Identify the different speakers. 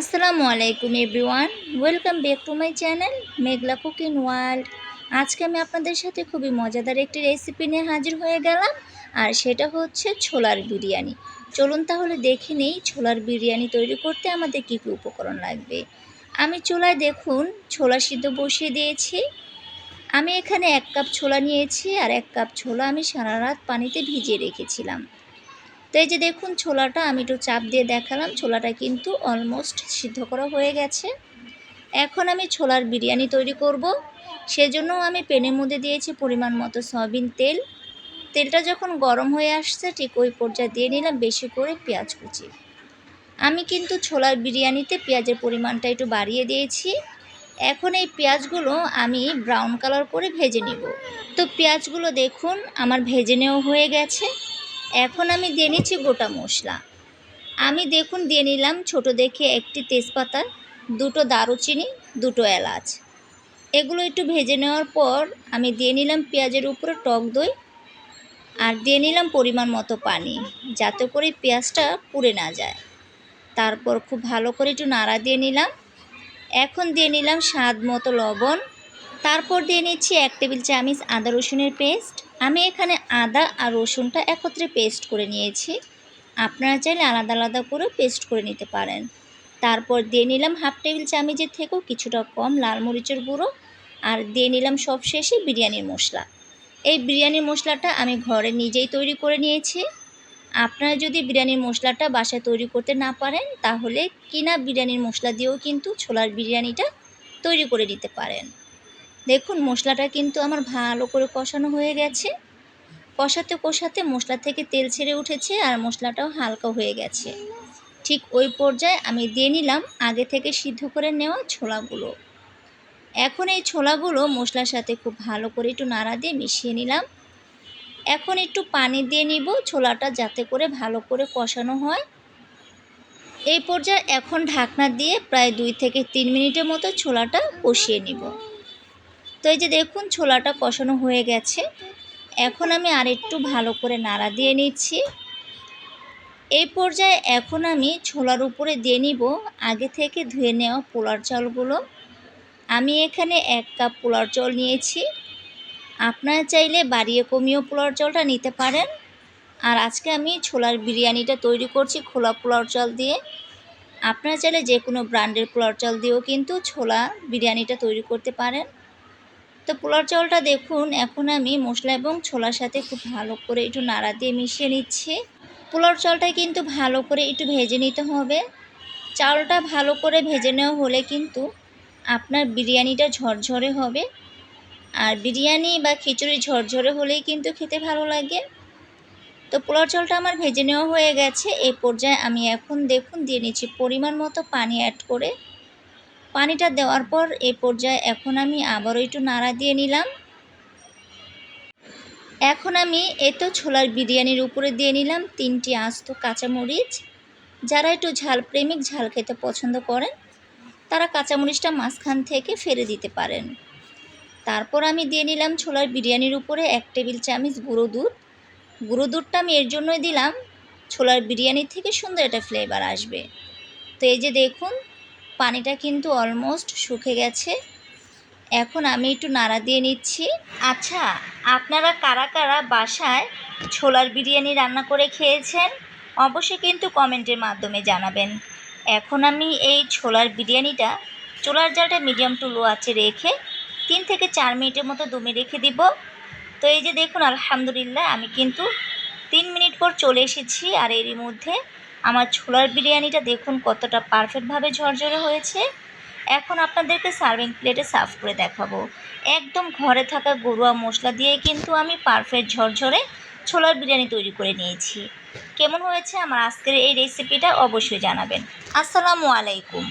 Speaker 1: আসসালামু আলাইকুম everyone, welcome back to my channel Meghla cooking world. আজকে আমি আপনাদের সাথে খুবই মজাদার একটি রেসিপি নিয়ে হাজির হয়ে গেলাম, আর সেটা হচ্ছে ছোলার বিরিয়ানি। চলুন তাহলে দেখে নেই ছোলার বিরিয়ানি তৈরি করতে আমাদের কী কী উপকরণ লাগবে। আমি চোলায় দেখুন, ছোলা সিদ্ধ বসিয়ে দিয়েছি। আমি এখানে এক কাপ ছোলা নিয়েছি আর এক কাপ ছোলা আমি সারা রাত পানিতে ভিজিয়ে রেখেছিলাম। তো এই যে দেখুন, ছোলাটা আমি একটু চাপ দিয়ে দেখালাম। ছোলাটা কিন্তু অলমোস্ট সিদ্ধ করা হয়ে গেছে। এখন আমি ছোলার বিরিয়ানি তৈরি করব। সেজন্য আমি পেনের মধ্যে দিয়েছি পরিমাণ মতো সয়াবিন তেল। তেলটা যখন গরম হয়ে আসছে, ঠিক ওই পর্যায়ে দিয়ে নিলাম বেশি করে পেঁয়াজ কুচি। আমি কিন্তু ছোলার বিরিয়ানিতে পেঁয়াজের পরিমাণটা একটু বাড়িয়ে দিয়েছি। এখন এই পেঁয়াজগুলো আমি ব্রাউন কালার করে ভেজে নিব। তো পেঁয়াজগুলো দেখুন, আমার ভেজে নেওয়া হয়ে গেছে। এখন আমি দিয়ে নিচ্ছি গোটা মশলা। আমি দেখুন দিয়ে নিলাম ছোট দেখে একটি তেজপাতা, দুটো দারুচিনি, দুটো এলাচ। এগুলো একটু ভেজে নেওয়ার পর আমি দিয়ে নিলাম পেঁয়াজের উপরে টক দই আর দিয়ে নিলাম পরিমাণ মতো পানি, যাতে করে পেঁয়াজটা পুড়ে না যায়। তারপর খুব ভালো করে একটু নাড়া দিয়ে নিলাম। এখন দিয়ে নিলাম স্বাদ মতো লবণ। তারপর দিয়ে নিচ্ছি এক টেবিল চামচ আদা রসুনের পেস্ট। আমি এখানে আদা আর রসুনটা একত্রে পেস্ট করে নিয়েছি। আপনারা চাইলে আলাদা আলাদা করে পেস্ট করে নিতে পারেন। তারপর দিয়ে নিলাম হাফ টেবিল চামচের থেকেও কিছুটা কম লাল মরিচের গুঁড়ো আর দিয়ে নিলাম সব শেষে বিরিয়ানির মশলা। এই বিরিয়ানির মশলাটা আমি ঘরে নিজেই তৈরি করে নিয়েছি। আপনারা যদি বিরিয়ানির মশলাটা বাসায় তৈরি করতে না পারেন, তাহলে কিনা বিরিয়ানির মশলা দিয়েও কিন্তু ছোলার বিরিয়ানিটা তৈরি করে নিতে পারেন। দেখুন, মশলাটা কিন্তু আমার ভালো করে কষানো হয়ে গেছে। কষাতে কষাতে মশলা থেকে তেল ছেড়ে উঠেছে আর মশলাটাও হালকা হয়ে গেছে। ঠিক ওই পর্যায়ে আমি দিয়ে নিলাম আগে থেকে সিদ্ধ করে নেওয়া ছোলাগুলো। এখন এই ছোলাগুলো মশলার সাথে খুব ভালো করে একটু নাড়া দিয়ে মিশিয়ে নিলাম। এখন একটু পানি দিয়ে নিব ছোলাটা যাতে করে ভালো করে কষানো হয়। এই পর্যায়ে এখন ঢাকনা দিয়ে প্রায় দুই থেকে তিন মিনিটের মতো ছোলাটা কষিয়ে নিব। তো এই যে দেখুন ছোলাটা কষানো হয়ে গেছে। এখন আমি আরেকটু ভালো করে নাড়া দিয়ে নিচ্ছি। এই পর্যায়ে এখন আমি ছোলার উপরে দিয়ে নিব। আগে থেকে ধুয়ে নেওয়া পোলার চালগুলো। আমি এখানে এক কাপ পোলার চাল নিয়েছি। আপনারা চাইলে বাড়িয়ে কমিয়েও পোলার চালটা নিতে পারেন। আর আজকে আমি ছোলার বিরিয়ানিটা তৈরি করছি খোলা পোলার চাল দিয়ে। আপনারা চাইলে যে কোনো ব্র্যান্ডের পোলার চাল দিয়েও কিন্তু ছোলা বিরিয়ানিটা তৈরি করতে পারেন। তো পোলার চাউলটা দেখুন, এখন আমি মশলা এবং ছোলার সাথে খুব ভালো করে একটু নাড়া দিয়ে মিশিয়ে নিচ্ছি। পোলার চালটা কিন্তু ভালো করে একটু ভেজে নিতে হবে। চাউলটা ভালো করে ভেজে নেওয়া হলে কিন্তু আপনার বিরিয়ানিটা ঝরঝরে হবে। আর বিরিয়ানি বা খিচুড়ি ঝরঝরে হলেই কিন্তু খেতে ভালো লাগে। তো পোলার চালটা আমার ভেজে নেওয়া হয়ে গেছে। এই পর্যায়ে আমি এখন দেখুন দিয়ে নিচ্ছি পরিমাণ মতো পানি অ্যাড করে পানিটা দেওয়ার পর এ পর্যায়ে এখন আমি আবারও একটু নাড়া দিয়ে নিলাম। এখন আমি এতো ছোলার বিরিয়ানির উপরে দিয়ে নিলাম তিনটি আস্ত কাঁচামরিচ। যারা একটু ঝাল প্রেমিক ঝাল খেতে পছন্দ করেন, তারা কাঁচামরিচটা মাঝখান থেকে ফেলে দিতে পারেন। তারপর আমি দিয়ে নিলাম ছোলার বিরিয়ানির উপরে এক টেবিল চামচ গুঁড়ো দুধ। গুঁড়ো দুধটা আমি এর জন্যই দিলাম, ছোলার বিরিয়ানির থেকে সুন্দর একটা ফ্লেভার আসবে। তো এই যে দেখুন পানিটা কিন্তু অলমোস্ট শুকে গেছে। এখন আমি একটু নাড়া দিয়ে নিচ্ছি। আচ্ছা আপনারা কারা কারা বাসায় ছোলার বিরিয়ানি রান্না করে খেয়েছেন? অবশ্যই কিন্তু কমেন্টের মাধ্যমে জানাবেন। এখন আমি এই ছোলার বিরিয়ানিটা চোলার জালটা মিডিয়াম টু লো আছে রেখে তিন থেকে চার মিনিটের মতো দমে রেখে দিব। তো এই যে দেখুন, আলহামদুলিল্লাহ আমি কিন্তু তিন মিনিট পর চলে এসেছি আর এরই মধ্যে আমার ছোলার বিরিয়ানিটা দেখুন কতটা পারফেক্টভাবে ঝরঝরে হয়েছে। এখন আপনাদেরকে সার্ভিং প্লেটে সার্ভ করে দেখাবো। একদম ঘরে থাকা গরুয়া মশলা দিয়ে কিন্তু আমি পারফেক্ট ঝরঝরে ছোলার বিরিয়ানি তৈরি করে নিয়েছি। কেমন হয়েছে আমার আজকের এই রেসিপিটা অবশ্যই জানাবেন। আসসালামু আলাইকুম।